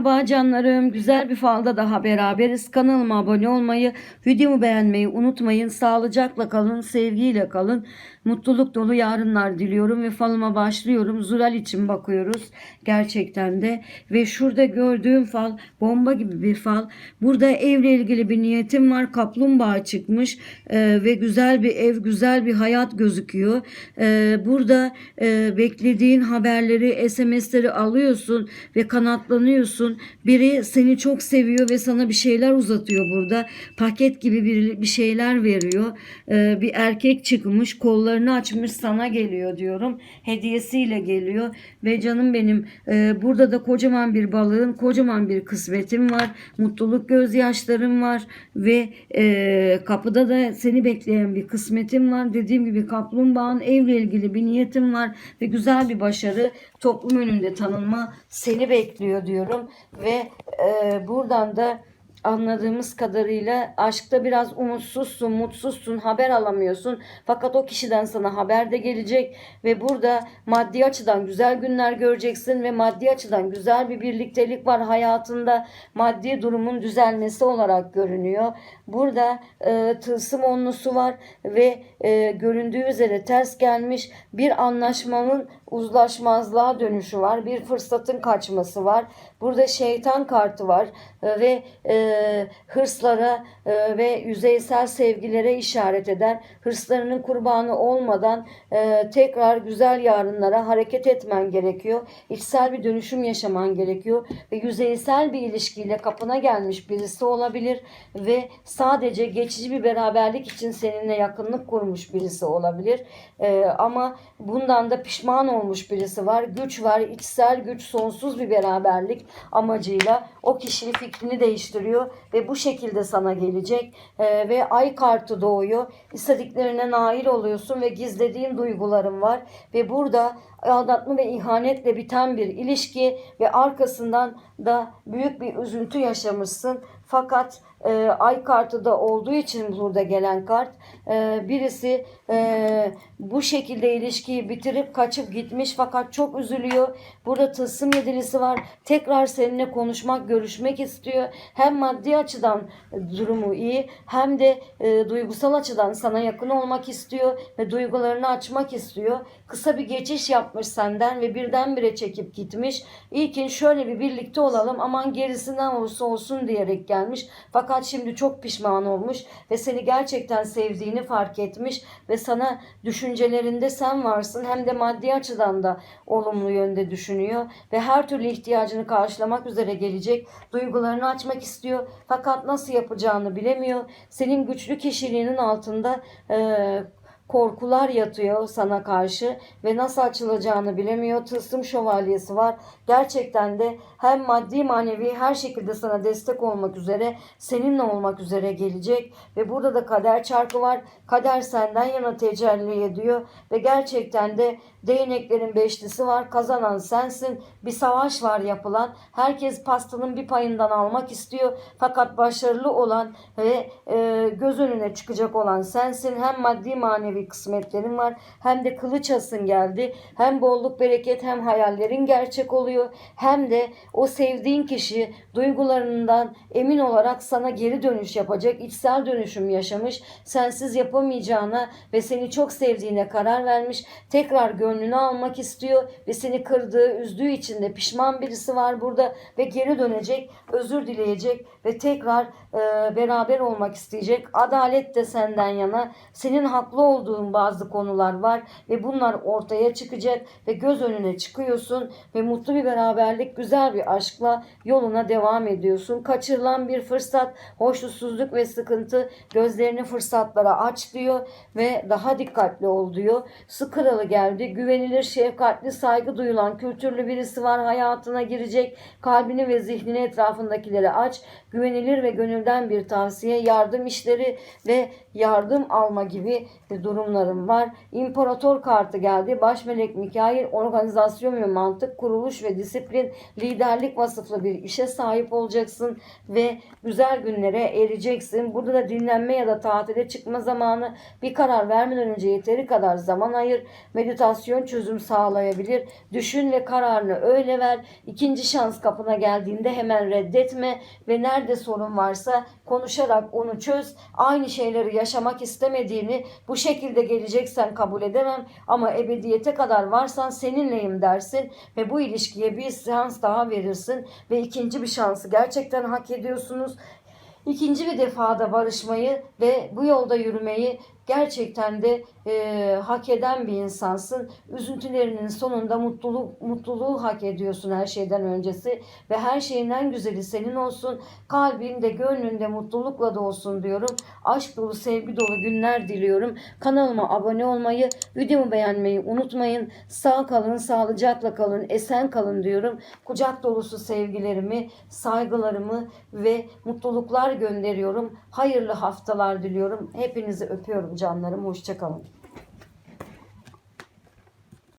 Merhaba canlarım. Güzel bir falda daha beraberiz. Kanalıma abone olmayı, videomu beğenmeyi unutmayın. Sağlıcakla kalın, sevgiyle kalın. Mutluluk dolu yarınlar diliyorum ve falıma başlıyorum. Zulal için bakıyoruz gerçekten de. Ve şurada gördüğüm fal bomba gibi bir fal. Burada evle ilgili bir niyetim var. Kaplumbağa çıkmış Ee, ve güzel bir ev, güzel bir hayat gözüküyor. Ee, burada e, beklediğin haberleri, SMS'leri alıyorsun ve kanatlanıyorsun. Biri seni çok seviyor ve sana bir şeyler uzatıyor burada. Paket gibi bir, bir şeyler veriyor. Ee, bir erkek çıkmış, kollarını açmış sana geliyor diyorum. Hediyesiyle geliyor ve canım benim e, burada da kocaman bir balığın, kocaman bir kısmetim var. Mutluluk gözyaşlarım var ve e, kapıda da seni bekleyen bir kısmetim var. Dediğim gibi kaplumbağanın evle ilgili bir niyetim var ve güzel bir başarı toplum önünde tanınma seni bekliyor diyorum ve e, buradan da anladığımız kadarıyla aşkta biraz umutsuzsun, mutsuzsun, haber alamıyorsun. Fakat o kişiden sana haber de gelecek ve burada maddi açıdan güzel günler göreceksin ve maddi açıdan güzel bir birliktelik var hayatında. Maddi durumun düzelmesi olarak görünüyor. Burada e, tılsım onlusu var ve e, göründüğü üzere ters gelmiş bir anlaşmanın uzlaşmazlığa dönüşü var. Bir fırsatın kaçması var. Burada şeytan kartı var e, ve e, hırslara e, ve yüzeysel sevgilere işaret eder. Hırslarının kurbanı olmadan e, tekrar güzel yarınlara hareket etmen gerekiyor. İçsel bir dönüşüm yaşaman gerekiyor ve yüzeysel bir ilişkiyle kapına gelmiş birisi olabilir ve sadece geçici bir beraberlik için seninle yakınlık kurmuş birisi olabilir. E, ama bundan da pişman olmuş birisi var. Güç var, içsel güç, sonsuz bir beraberlik amacıyla o kişinin fikrini değiştiriyor ve bu şekilde sana gelecek Ee, ve ay kartı doğuyor. İstediklerine nail oluyorsun ve gizlediğin duyguların var ve burada aldatma ve ihanetle biten bir ilişki ve arkasından da büyük bir üzüntü yaşamışsın. Fakat e, ay kartı da olduğu için burada gelen kart e, birisi e, bu şekilde ilişkiyi bitirip kaçıp gitmiş fakat çok üzülüyor. Burada tılsım yedilisi var. Tekrar seninle konuşmak, görüşmek istiyor. Hem maddi açıdan durumu iyi hem de e, duygusal açıdan sana yakın olmak istiyor ve duygularını açmak istiyor. Kısa bir geçiş yapmış senden ve birdenbire çekip gitmiş. İlkin şöyle bir birlikte olalım aman gerisinden olursa olsun diyerek gelmiş. Fakat şimdi çok pişman olmuş ve seni gerçekten sevdiğini fark etmiş ve sana düşüncelerinde sen varsın hem de maddi açıdan da olumlu yönde düşünüyor ve her türlü ihtiyacını karşılamak üzere gelecek. Duygularını açmak istiyor fakat nasıl yapacağını bilemiyor. Senin güçlü kişiliğinin altında eee korkular yatıyor sana karşı ve nasıl açılacağını bilemiyor. Tılsım şövalyesi var. Gerçekten de hem maddi manevi her şekilde sana destek olmak üzere seninle olmak üzere gelecek ve burada da kader çarkı var. Kader senden yana tecelli ediyor ve gerçekten de değneklerin beşlisi var. Kazanan sensin. Bir savaş var yapılan. Herkes pastanın bir payından almak istiyor. Fakat başarılı olan ve e, göz önüne çıkacak olan sensin. Hem maddi manevi kısmetlerin var hem de kılıç asın geldi. Hem bolluk bereket hem hayallerin gerçek oluyor. Hem de o sevdiğin kişi duygularından emin olarak sana geri dönüş yapacak. içsel dönüşüm yaşamış. Sensiz yapamayacağına ve seni çok sevdiğine karar vermiş. Tekrar gönlünü almak istiyor ve seni kırdığı, üzdüğü için de pişman birisi var burada ve geri dönecek, özür dileyecek ve tekrar e, beraber olmak isteyecek. Adalet de senden yana. Senin haklı olduğun bazı konular var ve bunlar ortaya çıkacak ve göz önüne çıkıyorsun ve mutlu bir beraberlik, güzel bir aşkla yoluna devam ediyorsun. Kaçırılan bir fırsat, hoşnutsuzluk ve sıkıntı gözlerini fırsatlara aç diyor ve daha dikkatli ol diyor. Su geldi. Güvenilir, şefkatli, saygı duyulan, kültürlü birisi var hayatına girecek. Kalbini ve zihnini etrafındakileri aç. Güvenilir ve gönülden bir tavsiye, yardım işleri ve yardım alma gibi durumlarım var. İmparator kartı geldi. Baş melek Mikail organizasyon ve mantık, kuruluş ve disiplin, liderlik vasıflı bir işe sahip olacaksın ve güzel günlere ereceksin. Burada da dinlenme ya da tatile çıkma zamanı bir karar vermeden önce yeteri kadar zaman ayır. Meditasyon çözüm sağlayabilir. Düşün ve kararını öyle ver. İkinci şans kapına geldiğinde hemen reddetme ve nerede sorun varsa konuşarak onu çöz. Aynı şeyleri yaşamak istemediğini bu şekilde geleceksen kabul edemem ama ebediyete kadar varsan seninleyim dersin ve bu ilişkiye bir şans daha verirsin ve ikinci bir şansı gerçekten hak ediyorsunuz. İkinci bir defada barışmayı ve bu yolda yürümeyi gerçekten de e, hak eden bir insansın. Üzüntülerinin sonunda mutluluk mutluluğu hak ediyorsun her şeyden öncesi ve her şeyin en güzeli senin olsun. Kalbinde, gönlünde mutlulukla dolsun diyorum. Aşk dolu, sevgi dolu günler diliyorum. Kanalıma abone olmayı, videomu beğenmeyi unutmayın. Sağ kalın, sağlıcakla kalın, esen kalın diyorum. Kucak dolusu sevgilerimi, saygılarımı ve mutluluklar gönderiyorum. Hayırlı haftalar diliyorum. Hepinizi öpüyorum canlarım. Hoşçakalın.